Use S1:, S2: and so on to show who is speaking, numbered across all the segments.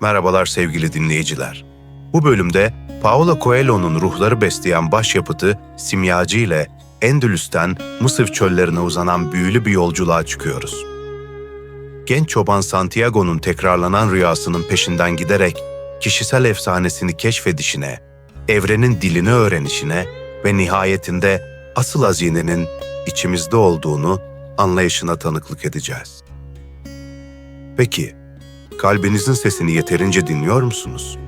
S1: Merhabalar sevgili dinleyiciler. Bu bölümde Paulo Coelho'nun ruhları besleyen başyapıtı Simyacı ile Endülüs'ten Mısır çöllerine uzanan büyülü bir yolculuğa çıkıyoruz. Genç çoban Santiago'nun tekrarlanan rüyasının peşinden giderek kişisel efsanesini keşfedişine, evrenin dilini öğrenişine ve nihayetinde asıl hazinenin içimizde olduğunu anlayışına tanıklık edeceğiz. Peki, kalbinizin sesini yeterince dinliyor musunuz?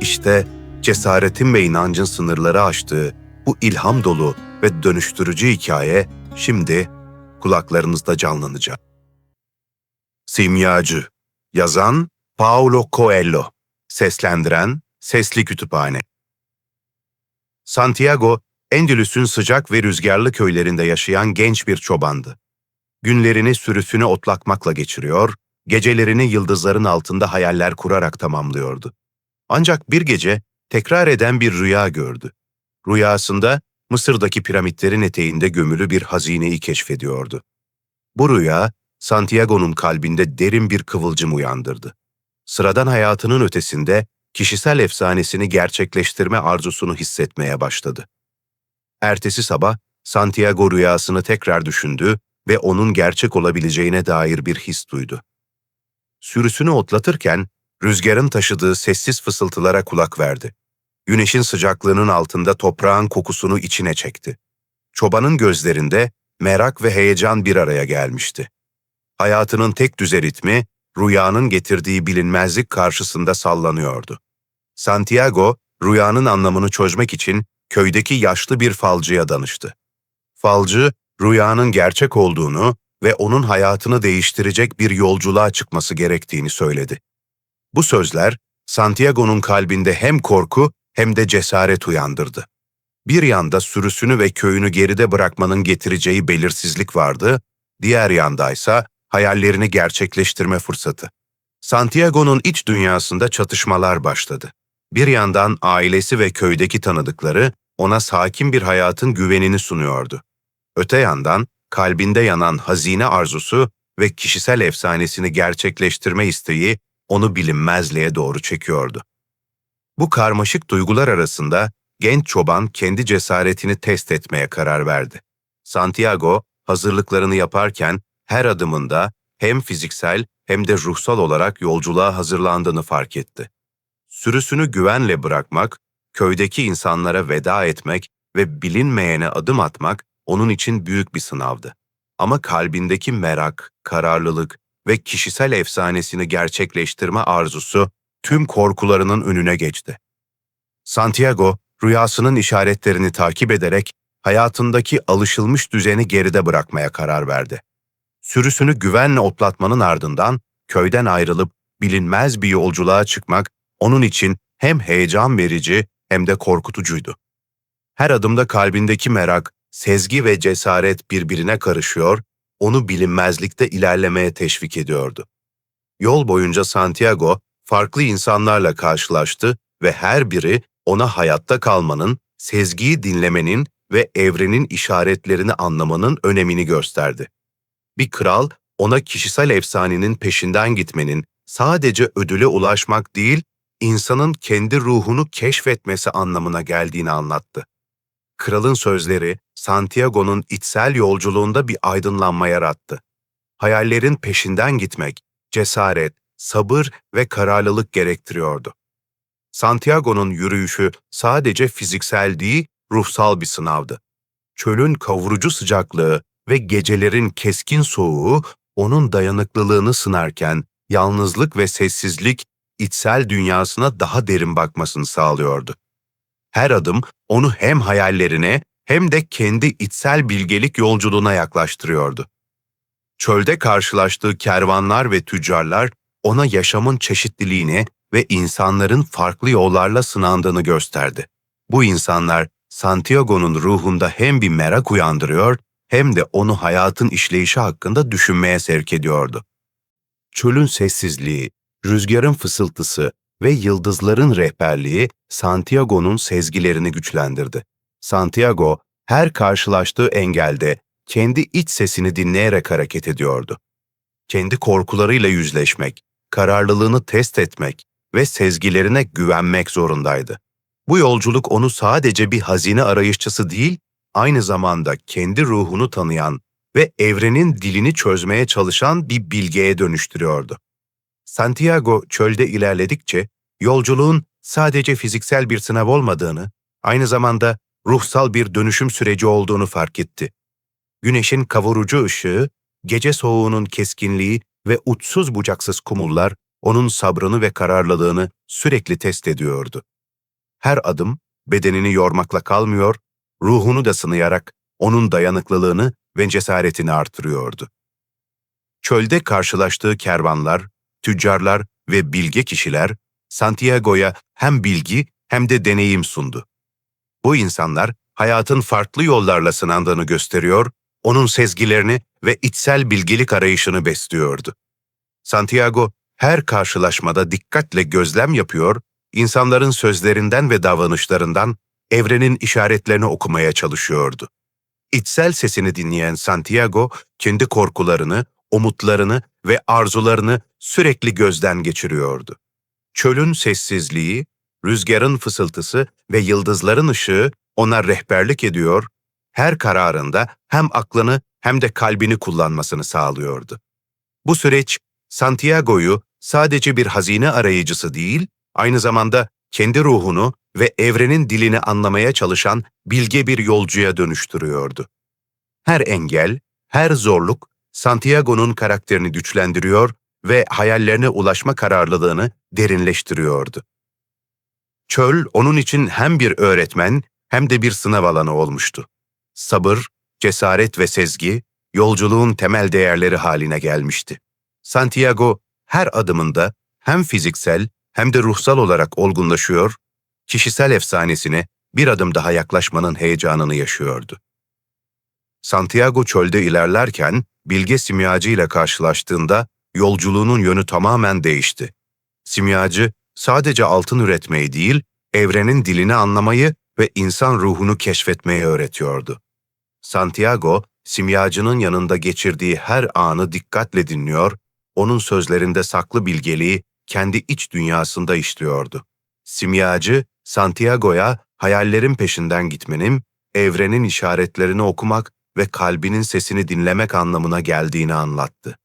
S1: İşte cesaretin ve inancın sınırları aştığı bu ilham dolu ve dönüştürücü hikaye şimdi kulaklarınızda canlanacak. Simyacı Yazan Paulo Coelho Seslendiren Sesli Kütüphane Santiago, Endülüs'ün sıcak ve rüzgarlı köylerinde yaşayan genç bir çobandı. Günlerini sürüsünü otlakmakla geçiriyor, gecelerini yıldızların altında hayaller kurarak tamamlıyordu. Ancak bir gece tekrar eden bir rüya gördü. Rüyasında Mısır'daki piramitlerin eteğinde gömülü bir hazineyi keşfediyordu. Bu rüya, Santiago'nun kalbinde derin bir kıvılcım uyandırdı. Sıradan hayatının ötesinde kişisel efsanesini gerçekleştirme arzusunu hissetmeye başladı. Ertesi sabah Santiago rüyasını tekrar düşündü ve onun gerçek olabileceğine dair bir his duydu. Sürüsünü otlatırken rüzgarın taşıdığı sessiz fısıltılara kulak verdi. Güneşin sıcaklığının altında toprağın kokusunu içine çekti. Çobanın gözlerinde merak ve heyecan bir araya gelmişti. Hayatının tek düze ritmi, rüyanın getirdiği bilinmezlik karşısında sallanıyordu. Santiago, rüyanın anlamını çözmek için köydeki yaşlı bir falcıya danıştı. Falcı, rüyanın gerçek olduğunu ve onun hayatını değiştirecek bir yolculuğa çıkması gerektiğini söyledi. Bu sözler, Santiago'nun kalbinde hem korku hem de cesaret uyandırdı. Bir yanda sürüsünü ve köyünü geride bırakmanın getireceği belirsizlik vardı, diğer yandaysa hayallerini gerçekleştirme fırsatı. Santiago'nun iç dünyasında çatışmalar başladı. Bir yandan ailesi ve köydeki tanıdıkları ona sakin bir hayatın güvenini sunuyordu. Öte yandan kalbinde yanan hazine arzusu ve kişisel efsanesini gerçekleştirme isteği onu bilinmezliğe doğru çekiyordu. Bu karmaşık duygular arasında genç çoban kendi cesaretini test etmeye karar verdi. Santiago hazırlıklarını yaparken her adımında hem fiziksel hem de ruhsal olarak yolculuğa hazırlandığını fark etti. Sürüsünü güvenle bırakmak, köydeki insanlara veda etmek ve bilinmeyene adım atmak onun için büyük bir sınavdı. Ama kalbindeki merak, kararlılık ve kişisel efsanesini gerçekleştirme arzusu tüm korkularının önüne geçti. Santiago, rüyasının işaretlerini takip ederek hayatındaki alışılmış düzeni geride bırakmaya karar verdi. Sürüsünü güvenle otlatmanın ardından köyden ayrılıp bilinmez bir yolculuğa çıkmak onun için hem heyecan verici hem de korkutucuydu. Her adımda kalbindeki merak, sezgi ve cesaret birbirine karışıyor, onu bilinmezlikte ilerlemeye teşvik ediyordu. Yol boyunca Santiago farklı insanlarla karşılaştı ve her biri ona hayatta kalmanın, sezgiyi dinlemenin ve evrenin işaretlerini anlamanın önemini gösterdi. Bir kral ona kişisel efsanenin peşinden gitmenin sadece ödüle ulaşmak değil, insanın kendi ruhunu keşfetmesi anlamına geldiğini anlattı. Kralın sözleri Santiago'nun içsel yolculuğunda bir aydınlanma yarattı. Hayallerin peşinden gitmek, cesaret, sabır ve kararlılık gerektiriyordu. Santiago'nun yürüyüşü sadece fiziksel değil, ruhsal bir sınavdı. Çölün kavurucu sıcaklığı ve gecelerin keskin soğuğu onun dayanıklılığını sınarken yalnızlık ve sessizlik içsel dünyasına daha derin bakmasını sağlıyordu. Her adım onu hem hayallerine hem de kendi içsel bilgelik yolculuğuna yaklaştırıyordu. Çölde karşılaştığı kervanlar ve tüccarlar ona yaşamın çeşitliliğini ve insanların farklı yollarla sınandığını gösterdi. Bu insanlar Santiago'nun ruhunda hem bir merak uyandırıyor hem de onu hayatın işleyişi hakkında düşünmeye sevk ediyordu. Çölün sessizliği, rüzgarın fısıltısı ve yıldızların rehberliği Santiago'nun sezgilerini güçlendirdi. Santiago her karşılaştığı engelde kendi iç sesini dinleyerek hareket ediyordu. Kendi korkularıyla yüzleşmek, kararlılığını test etmek ve sezgilerine güvenmek zorundaydı. Bu yolculuk onu sadece bir hazine arayışçısı değil, aynı zamanda kendi ruhunu tanıyan ve evrenin dilini çözmeye çalışan bir bilgeye dönüştürüyordu. Santiago çölde ilerledikçe yolculuğun sadece fiziksel bir sınav olmadığını, aynı zamanda ruhsal bir dönüşüm süreci olduğunu fark etti. Güneşin kavurucu ışığı, gece soğuğunun keskinliği ve uçsuz bucaksız kumullar onun sabrını ve kararlılığını sürekli test ediyordu. Her adım bedenini yormakla kalmıyor, ruhunu da sınayarak onun dayanıklılığını ve cesaretini artırıyordu. Çölde karşılaştığı kervanlar, tüccarlar ve bilge kişiler Santiago'ya hem bilgi hem de deneyim sundu. Bu insanlar hayatın farklı yollarla sınandığını gösteriyor, onun sezgilerini ve içsel bilgelik arayışını besliyordu. Santiago her karşılaşmada dikkatle gözlem yapıyor, insanların sözlerinden ve davranışlarından evrenin işaretlerini okumaya çalışıyordu. İçsel sesini dinleyen Santiago, kendi korkularını, umutlarını ve arzularını sürekli gözden geçiriyordu. Çölün sessizliği, rüzgarın fısıltısı ve yıldızların ışığı ona rehberlik ediyor, her kararında hem aklını hem de kalbini kullanmasını sağlıyordu. Bu süreç Santiago'yu sadece bir hazine arayıcısı değil, aynı zamanda kendi ruhunu ve evrenin dilini anlamaya çalışan bilge bir yolcuya dönüştürüyordu. Her engel, her zorluk Santiago'nun karakterini güçlendiriyor ve hayallerine ulaşma kararlılığını derinleştiriyordu. Çöl onun için hem bir öğretmen hem de bir sınav alanı olmuştu. Sabır, cesaret ve sezgi yolculuğun temel değerleri haline gelmişti. Santiago her adımında hem fiziksel hem de ruhsal olarak olgunlaşıyor, kişisel efsanesine bir adım daha yaklaşmanın heyecanını yaşıyordu. Santiago çölde ilerlerken bilge simyacı ile karşılaştığında yolculuğunun yönü tamamen değişti. Simyacı sadece altın üretmeyi değil, evrenin dilini anlamayı ve insan ruhunu keşfetmeyi öğretiyordu. Santiago, simyacının yanında geçirdiği her anı dikkatle dinliyor, onun sözlerinde saklı bilgeliği kendi iç dünyasında işliyordu. Simyacı, Santiago'ya hayallerin peşinden gitmenin, evrenin işaretlerini okumak ve kalbinin sesini dinlemek anlamına geldiğini anlattı.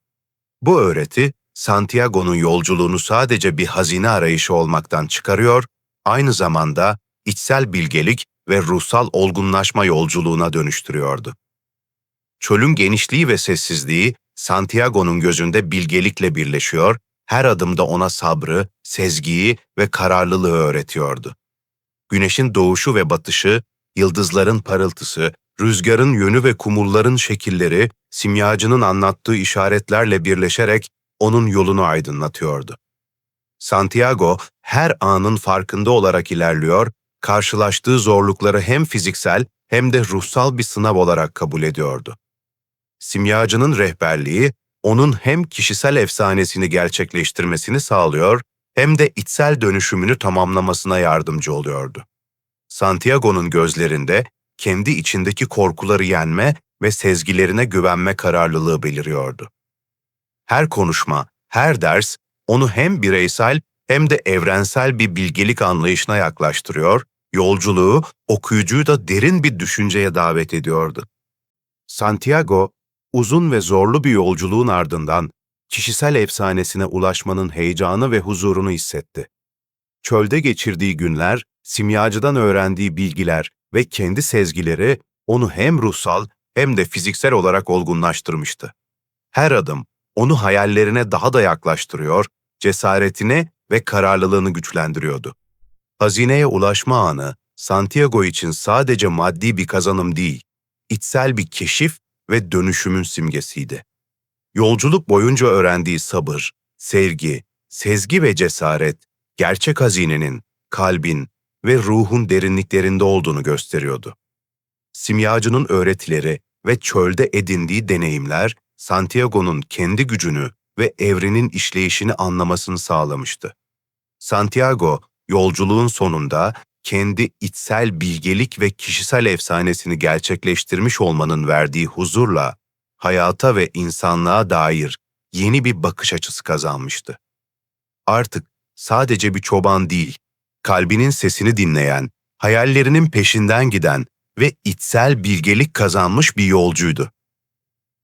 S1: Bu öğreti, Santiago'nun yolculuğunu sadece bir hazine arayışı olmaktan çıkarıyor, aynı zamanda içsel bilgelik ve ruhsal olgunlaşma yolculuğuna dönüştürüyordu. Çölün genişliği ve sessizliği Santiago'nun gözünde bilgelikle birleşiyor, her adımda ona sabrı, sezgiyi ve kararlılığı öğretiyordu. Güneşin doğuşu ve batışı, yıldızların parıltısı, rüzgarın yönü ve kumulların şekilleri, simyacının anlattığı işaretlerle birleşerek onun yolunu aydınlatıyordu. Santiago her anın farkında olarak ilerliyor, karşılaştığı zorlukları hem fiziksel hem de ruhsal bir sınav olarak kabul ediyordu. Simyacının rehberliği onun hem kişisel efsanesini gerçekleştirmesini sağlıyor hem de içsel dönüşümünü tamamlamasına yardımcı oluyordu. Santiago'nun gözlerinde kendi içindeki korkuları yenme ve sezgilerine güvenme kararlılığı beliriyordu. Her konuşma, her ders onu hem bireysel hem de evrensel bir bilgelik anlayışına yaklaştırıyor, yolculuğu okuyucuyu da derin bir düşünceye davet ediyordu. Santiago, uzun ve zorlu bir yolculuğun ardından kişisel efsanesine ulaşmanın heyecanı ve huzurunu hissetti. Çölde geçirdiği günler, simyacıdan öğrendiği bilgiler ve kendi sezgileri onu hem ruhsal hem de fiziksel olarak olgunlaştırmıştı. Her adım onu hayallerine daha da yaklaştırıyor, cesaretine ve kararlılığını güçlendiriyordu. Hazineye ulaşma anı Santiago için sadece maddi bir kazanım değil, içsel bir keşif ve dönüşümün simgesiydi. Yolculuk boyunca öğrendiği sabır, sevgi, sezgi ve cesaret, gerçek hazinenin, kalbin ve ruhun derinliklerinde olduğunu gösteriyordu. Simyacının öğretileri ve çölde edindiği deneyimler, Santiago'nun kendi gücünü ve evrenin işleyişini anlamasını sağlamıştı. Santiago, yolculuğun sonunda kendi içsel bilgelik ve kişisel efsanesini gerçekleştirmiş olmanın verdiği huzurla hayata ve insanlığa dair yeni bir bakış açısı kazanmıştı. Artık sadece bir çoban değil, kalbinin sesini dinleyen, hayallerinin peşinden giden ve içsel bilgelik kazanmış bir yolcuydu.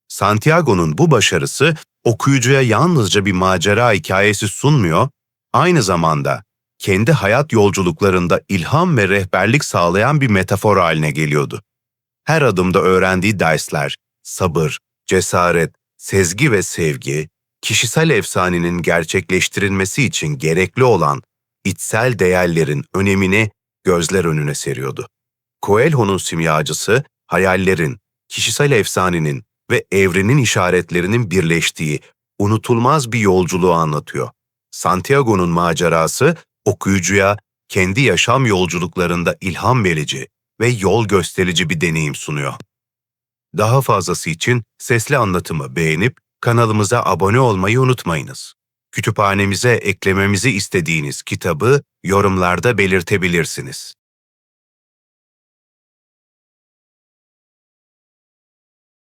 S1: Santiago'nun bu başarısı okuyucuya yalnızca bir macera hikayesi sunmuyor, aynı zamanda kendi hayat yolculuklarında ilham ve rehberlik sağlayan bir metafor haline geliyordu. Her adımda öğrendiği dersler, sabır, cesaret, sezgi ve sevgi, kişisel efsanenin gerçekleştirilmesi için gerekli olan içsel değerlerin önemini gözler önüne seriyordu. Coelho'nun simyacısı, hayallerin, kişisel efsanenin ve evrenin işaretlerinin birleştiği unutulmaz bir yolculuğu anlatıyor. Santiago'nun macerası okuyucuya kendi yaşam yolculuklarında ilham verici ve yol gösterici bir deneyim sunuyor. Daha fazlası için sesli anlatımı beğenip kanalımıza abone olmayı unutmayınız. Kütüphanemize eklememizi istediğiniz kitabı yorumlarda belirtebilirsiniz.